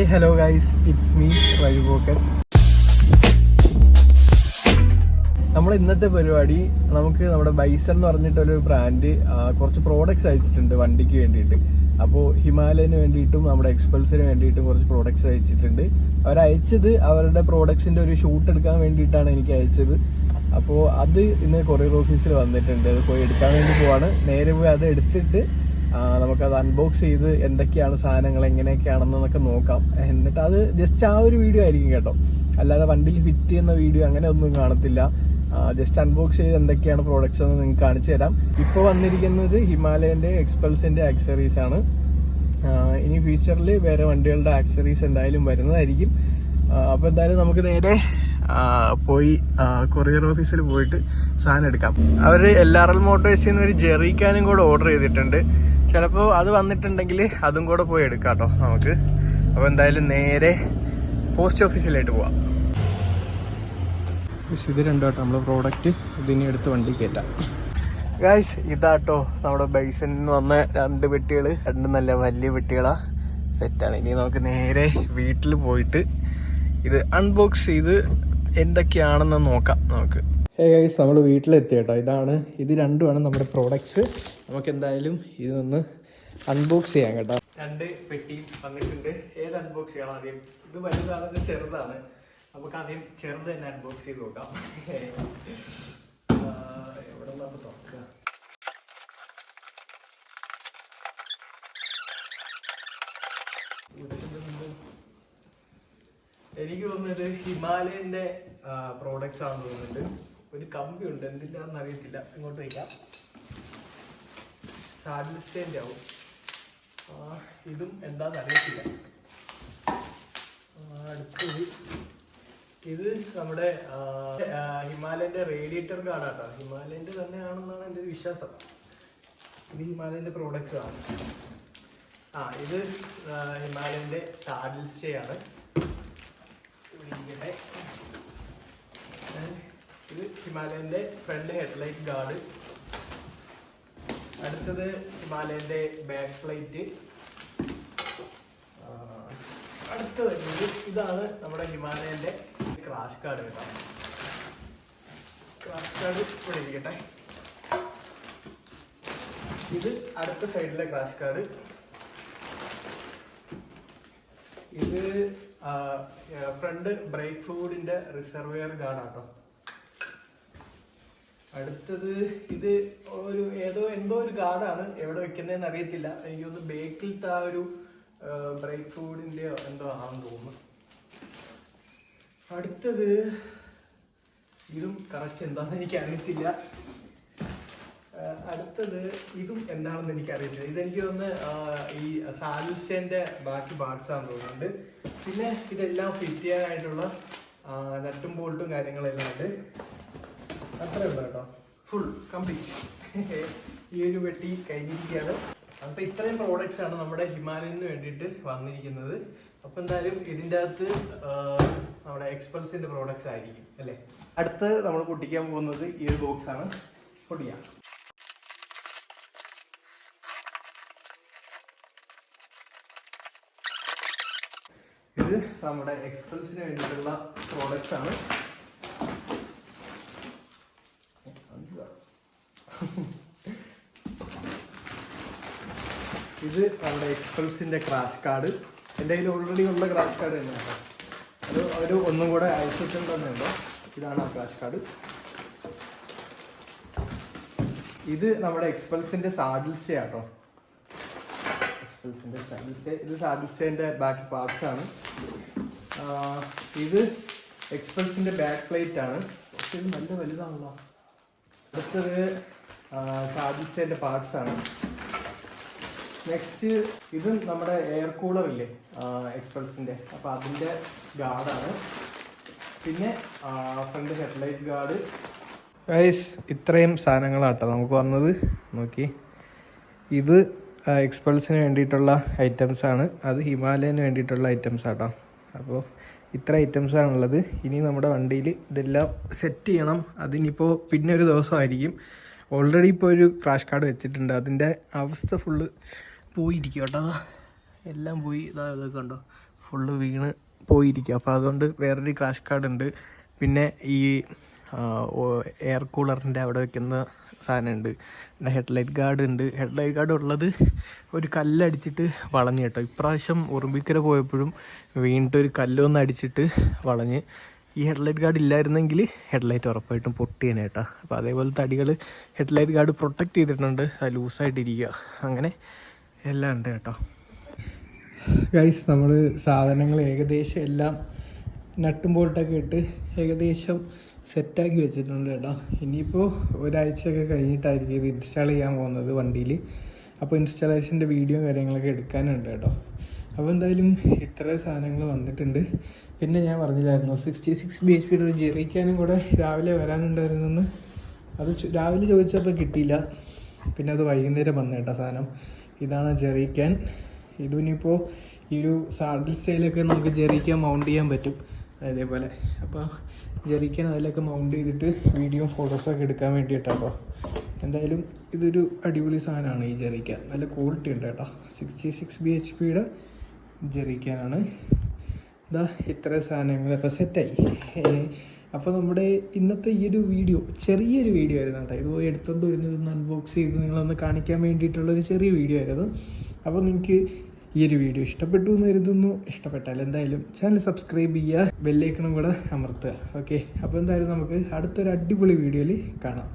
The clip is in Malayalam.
Hey hello guys it's me Vazhipokkan. നമ്മൾ ഇന്നത്തെ പരിപാടി നമുക്ക് നമ്മുടെ ബൈസൺ എന്ന് പറഞ്ഞിട്ടൊരു ബ്രാൻഡ് കുറച്ച് പ്രോഡക്റ്റ്സ് അയച്ചിട്ടുണ്ട് വണ്ടിക്ക് വേണ്ടിയിട്ട്. അപ്പോൾ ഹിമാലയന് വേണ്ടിയിട്ടും നമ്മുടെ എക്സ്പൾസിന് വേണ്ടിയിട്ടും കുറച്ച് പ്രോഡക്റ്റ്സ് അയച്ചിട്ടുണ്ട്. അവർ അയച്ചത് അവരുടെ പ്രോഡക്ട്സിന്റെ ഒരു ഷൂട്ട് എടുക്കാൻ വേണ്ടിയിട്ടാണ് എനിക്ക് അയച്ചത്. അപ്പോൾ അത് ഇന്ന് കൊറിയർ ഓഫീസിൽ വന്നിട്ടുണ്ട്. അത് പോയി എടുക്കാൻ വേണ്ടി പോവാണ്. നേരെ പോയി അത് എടുത്തിട്ട് നമുക്കത് അൺബോക്സ് ചെയ്ത് എന്തൊക്കെയാണ് സാധനങ്ങൾ എങ്ങനെയൊക്കെയാണെന്നൊക്കെ നോക്കാം. എന്നിട്ട് അത് ജസ്റ്റ് ആ ഒരു വീഡിയോ ആയിരിക്കും കേട്ടോ. അല്ലാതെ വണ്ടിയിൽ ഫിറ്റ് ചെയ്യുന്ന വീഡിയോ അങ്ങനെ ഒന്നും കാണത്തില്ല. ജസ്റ്റ് അൺബോക്സ് ചെയ്ത് എന്തൊക്കെയാണ് പ്രോഡക്റ്റ്സ് എന്ന് നിങ്ങൾക്ക് കാണിച്ചു തരാം. ഇപ്പോൾ വന്നിരിക്കുന്നത് ഹിമാലയന്റെ എക്സ്പൾസിന്റെ ആക്സറീസ് ആണ്. ഇനി ഫ്യൂച്ചറിൽ വേറെ വണ്ടികളുടെ ആക്സറീസ് എന്തായാലും വരുന്നതായിരിക്കും. അപ്പോൾ എന്തായാലും നമുക്ക് നേരെ പോയി കൊറിയർ ഓഫീസിൽ പോയിട്ട് സാധനം എടുക്കാം. അവർ എൽ ആർ എൽ മോട്ടോഴ്സിൽ നിന്ന് ഒരു ജെറിക്കാനും കൂടെ ഓർഡർ ചെയ്തിട്ടുണ്ട്. ചിലപ്പോൾ അത് വന്നിട്ടുണ്ടെങ്കിൽ അതും കൂടെ പോയി എടുക്കാം കേട്ടോ നമുക്ക്. അപ്പോൾ എന്തായാലും നേരെ പോസ്റ്റ് ഓഫീസിലായിട്ട് പോവാം. ഇത് രണ്ടോ കേട്ടോ നമ്മളെ പ്രോഡക്റ്റ് ഇതിനെ എടുത്ത് വണ്ടി കയറ്റാം. ഗായ്സ് ഇതാട്ടോ നമ്മുടെ ബൈസണിൽ നിന്ന് വന്ന രണ്ട് പെട്ടികൾ രണ്ട് നല്ല വലിയ പെട്ടികളാ. സെറ്റാണ് ഇനി നമുക്ക് നേരെ വീട്ടിൽ പോയിട്ട് ഇത് അൺബോക്സ് ചെയ്ത് എന്തൊക്കെയാണെന്ന് നോക്കാം നമുക്ക്. ഹേ ഗൈസ് നമ്മൾ വീട്ടിലെത്തി കേട്ടോ ഇതാണ് ഇത് രണ്ടുമാണ് നമ്മുടെ പ്രോഡക്ട്സ് നമുക്ക് എന്തായാലും ഇതൊന്ന് അൺബോക്സ് ചെയ്യാം കേട്ടോ. രണ്ട് പെട്ടി വന്നിട്ടുണ്ട്. ഏത് അൺബോക്സ് ചെയ്യണം ആദ്യം? ഇത് വലുതാണ് ചെറുതാണ്. നമുക്ക് ആദ്യം ചെറുത് തന്നെ അൺബോക്സ് ചെയ്ത് നോക്കാം. എവിടെ നിന്നാണ് തുറക്കുക എനിക്ക് തോന്നുന്നത് ഹിമാലയന്റെ പ്രോഡക്റ്റ്സ് ആണെന്ന് തോന്നുന്നുണ്ട്. ഒരു കമ്പി ഉണ്ട്. എന്തിനാണെന്ന് അറിയത്തില്ല. ഇങ്ങോട്ട് വയ്ക്കാം. സ്റ്റേന്റെ ആവും ഇതും എന്താന്ന് അറിയത്തില്ല. അടുത്തത്. ഇത് നമ്മുടെ ഹിമാലയന്റെ റേഡിയേറ്റർ കാർഡ് റേഡിയേറ്റർ ഹിമാലയന്റെ തന്നെയാണെന്നാണ് എന്റെ ഒരു വിശ്വാസം. ഇത് ഹിമാലയന്റെ പ്രോഡക്റ്റ്സ് ആണ്. ആ ഇത് ഹിമാലയന്റെ സാഡിൽ സ്റ്റേ ആണ് ഇത് ഹിമാലയന്റെ ഫ്രണ്ട് ഹെഡ്ലൈറ്റ് ഗാർഡ് അടുത്തത് ഹിമാലയന്റെ ബാക്ക് പ്ലേറ്റ് അടുത്തത് ഇതാണ് നമ്മുടെ ഹിമാലയന്റെ ക്രാഷ് കാർഡ് കേട്ടോ. ക്രാഷ് കാർഡ് ഇവിടെ ഇരിക്കട്ടെ. ഇത് അടുത്ത സൈഡിലെ ക്രാഷ് കാർഡ് ഇത് ഫ്രണ്ട് ബ്രേക്ക് ഫ്ലൂഡിന്റെ റിസർവെയർ ഗാർഡാട്ടോ അടുത്തത് ഇത് ഒരു ഏതോ എന്തോ ഒരു ഗാർഡാണ് എവിടെ വെക്കുന്നതെന്ന് അറിയത്തില്ല. എനിക്ക് ഒന്ന് ബേക്കിലത്തെ ആ ഒരു ബ്രേക്ക് ഫ്ലൂയിഡിന്റെയോ എന്തോ ആണെന്ന് തോന്നുന്നു. അടുത്തത് ഇതും കറക്റ്റ് എന്താണെന്ന് എനിക്ക് അറിയത്തില്ല അടുത്തത് ഇതും എന്താണെന്ന് എനിക്ക് അറിയത്തില്ല ഇതെനിക്ക് തോന്നുന്നു ഈ സാലിസ്റ്റന്റെ ബാക്കി പാർട്സ് ആണെന്ന് തോന്നുന്നുണ്ട്. പിന്നെ ഇതെല്ലാം ഫിറ്റ് ചെയ്യാനായിട്ടുള്ള നട്ടും ബോൾട്ടും കാര്യങ്ങളെല്ലാം ഉണ്ട്. ഫുൾ കംപ്ലീറ്റ് ഈ ഒരു വെട്ടി കഴിഞ്ഞിരിക്കുകയാണ്. അപ്പം ഇത്രയും പ്രോഡക്റ്റ്സ് ആണ് നമ്മുടെ ഹിമാലയന് വേണ്ടിയിട്ട് വന്നിരിക്കുന്നത്. അപ്പോൾ എന്തായാലും ഇതിന്റെ അകത്ത് നമ്മുടെ എക്സ്പൾസിന്റെ പ്രോഡക്റ്റ്സ് ആയിരിക്കും അല്ലേ? അടുത്ത് നമ്മൾ പൊട്ടിക്കാൻ പോകുന്നത് ഈ ഒരു ബോക്സ് ആണ്. പൊട്ടിക്കാം. ഇത് നമ്മുടെ എക്സ്പൾസിന് വേണ്ടിയിട്ടുള്ള പ്രോഡക്റ്റ്സ് ആണ്. ഇത് നമ്മുടെ എക്സ്പ്രസിന്റെ ക്രാഷ് കാർഡ് എന്റെ കയ്യിൽ ഓൾറെഡി ഉള്ള ക്രാഷ് കാർഡ് തന്നെയാണ് അത് ഒരു ഒന്നും കൂടെ അയച്ചിട്ടുണ്ടെന്നുണ്ടോ ഇതാണ് ആ ക്രാഷ് കാർഡ് ഇത് നമ്മുടെ എക്സ്പ്രസിന്റെ സാഡിൽ എക്സ്പ്രസിന്റെ സാഡിൽ ഇത് സാഡിൽ ബാക്ക് പാർട്സ് ആണ്. ഇത് എക്സ്പ്രസിന്റെ ബാക്ക് പ്ലേറ്റ് ആണ്. പക്ഷെ ഇത് നല്ല വലുതാണല്ലോ. അടുത്തത് സാഡിൽ പാർട്സ് ആണ്. നെക്സ്റ്റ് ഇത് നമ്മുടെ എയർ കൂളർ ഇല്ലേ? എക്സ്പ്രസിന്റെ അപ്പൊ അതിന്റെ ഗാർഡാണ് പിന്നെ ഫ്രണ്ട് ഹെഡ്ലൈറ്റ് ഗാർഡ് ഗൈസ് ഇത്രയും സാധനങ്ങളാട്ടോ നമുക്ക് വന്നത്. നോക്കി. ഇത് എക്സ്പൾസിന് വേണ്ടിയിട്ടുള്ള ഐറ്റംസ് ആണ്. അത് ഹിമാലയന് വേണ്ടിയിട്ടുള്ള ഐറ്റംസ് ആട്ടോ. അപ്പോൾ ഇത്ര ഐറ്റംസ് ആണുള്ളത് ഇനി നമ്മുടെ വണ്ടിയിൽ ഇതെല്ലാം സെറ്റ് ചെയ്യണം. അതിനിപ്പോൾ പിന്നെ ഒരു ദിവസമായിരിക്കും. ഓൾറെഡി ഇപ്പോൾ ഒരു ക്രാഷ് കാർഡ് വെച്ചിട്ടുണ്ട്. അതിന്റെ അവസ്ഥ ഫുള്ള് പോയിരിക്കും കേട്ടോ. എല്ലാം പോയി. ഇതാ ഇതൊക്കെ ഉണ്ടോ ഫുള്ള് വീണ് പോയിരിക്കുക അപ്പോൾ അതുകൊണ്ട് വേറൊരു ക്രാഷ് കാർഡ് ഉണ്ട്. പിന്നെ ഈ എയർ കൂളറിന്റെ അവിടെ വയ്ക്കുന്ന സാധനമുണ്ട് പിന്നെ ഹെഡ്ലൈറ്റ് ഗാർഡ് ഉണ്ട്. ഹെഡ്ലൈറ്റ് ഗാർഡ് ഉള്ളത് ഒരു കല്ലടിച്ചിട്ട് വളഞ്ഞു കേട്ടോ. ഇപ്രാവശ്യം ഉറുമ്പിക്കര പോയപ്പോഴും വീണ്ടും ഒരു കല്ലൊന്ന് അടിച്ചിട്ട് വളഞ്ഞ്. ഈ ഹെഡ്ലൈറ്റ് ഗാർഡ് ഇല്ലായിരുന്നെങ്കിൽ ഹെഡ്ലൈറ്റ് ഉറപ്പായിട്ടും പൊട്ടിയേനെ കേട്ടോ. അപ്പോൾ അതേപോലെ തടികൾ ഹെഡ്ലൈറ്റ് ഗാർഡ് പ്രൊട്ടക്റ്റ് ചെയ്തിട്ടുണ്ട്. അത് ലൂസായിട്ടിരിക്കുക അങ്ങനെ എല്ലാം ഉണ്ട് കേട്ടോ. ഗൈസ് നമ്മൾ സാധനങ്ങൾ ഏകദേശം എല്ലാം നട്ടും ബോൾട്ടൊക്കെ ഇട്ട് ഏകദേശം സെറ്റാക്കി വെച്ചിട്ടുണ്ട് കേട്ടോ. ഇനിയിപ്പോൾ ഒരാഴ്ചയൊക്കെ കഴിഞ്ഞിട്ടായിരിക്കും ഇത് ഇൻസ്റ്റാൾ ചെയ്യാൻ പോകുന്നത് വണ്ടിയിൽ അപ്പോൾ ഇൻസ്റ്റാളേഷന്റെ വീഡിയോ കാര്യങ്ങളൊക്കെ എടുക്കാനുണ്ട് കേട്ടോ. അപ്പോൾ എന്തായാലും ഇത്ര സാധനങ്ങൾ വന്നിട്ടുണ്ട്. പിന്നെ ഞാൻ പറഞ്ഞില്ലായിരുന്നു സിക്സ്റ്റി സിക്സ് ബി എച്ച് പിയുടെ ഒരു ജെറിക്കാനും കൂടെ രാവിലെ വരാനുണ്ടായിരുന്നെന്ന്. അത് രാവിലെ ചോദിച്ചപ്പോൾ കിട്ടിയില്ല. പിന്നെ അത് വൈകുന്നേരം വന്നു കേട്ടോ സാധനം. ഇതാണ് ജെറിക്കാൻ. ഇതിനിപ്പോൾ ഈ ഒരു സാഡിൽ സ്റ്റൈലൊക്കെ നമുക്ക് ജെറിക്കാൻ മൗണ്ട് ചെയ്യാൻ പറ്റും. അതേപോലെ. അപ്പോൾ ജെറിക്കാൻ അതിലൊക്കെ മൗണ്ട് ചെയ്തിട്ട് വീഡിയോ ഫോട്ടോസൊക്കെ എടുക്കാൻ വേണ്ടിയിട്ടാട്ടോ. എന്തായാലും ഇതൊരു അടിപൊളി സാധനമാണ് ഈ ജെറിക്കാൻ. നല്ല ക്വാളിറ്റി ഉണ്ട് കേട്ടോ. സിക്സ്റ്റി സിക്സ് ബി എച്ച് പിയുടെ ജെറിക്കാനാണ്. ഇതാ ഇത്ര സാധനങ്ങളൊക്കെ സെറ്റായി അപ്പോൾ നമ്മുടെ ഇന്നത്തെ ഈ ഒരു വീഡിയോ ചെറിയൊരു വീഡിയോ ആയിരുന്നു കേട്ടോ. ഇത് പോയി എടുത്തോണ്ട് വരുന്നതൊന്ന് അൺബോക്സ് ചെയ്ത് നിങ്ങളൊന്ന് കാണിക്കാൻ വേണ്ടിയിട്ടുള്ളൊരു ചെറിയ വീഡിയോ ആയിരുന്നു. അപ്പോൾ നിങ്ങൾക്ക് ഈ ഒരു വീഡിയോ ഇഷ്ടപ്പെട്ടു എന്ന് കരുതുന്നു. ഇഷ്ടപ്പെട്ടാൽ എന്തായാലും ചാനൽ സബ്സ്ക്രൈബ് ചെയ്യുക ബെല്ലൈക്കണും കൂടെ അമർത്തുക. ഓക്കെ അപ്പോൾ എന്തായാലും നമുക്ക് അടുത്തൊരു അടിപൊളി വീഡിയോയിൽ കാണാം.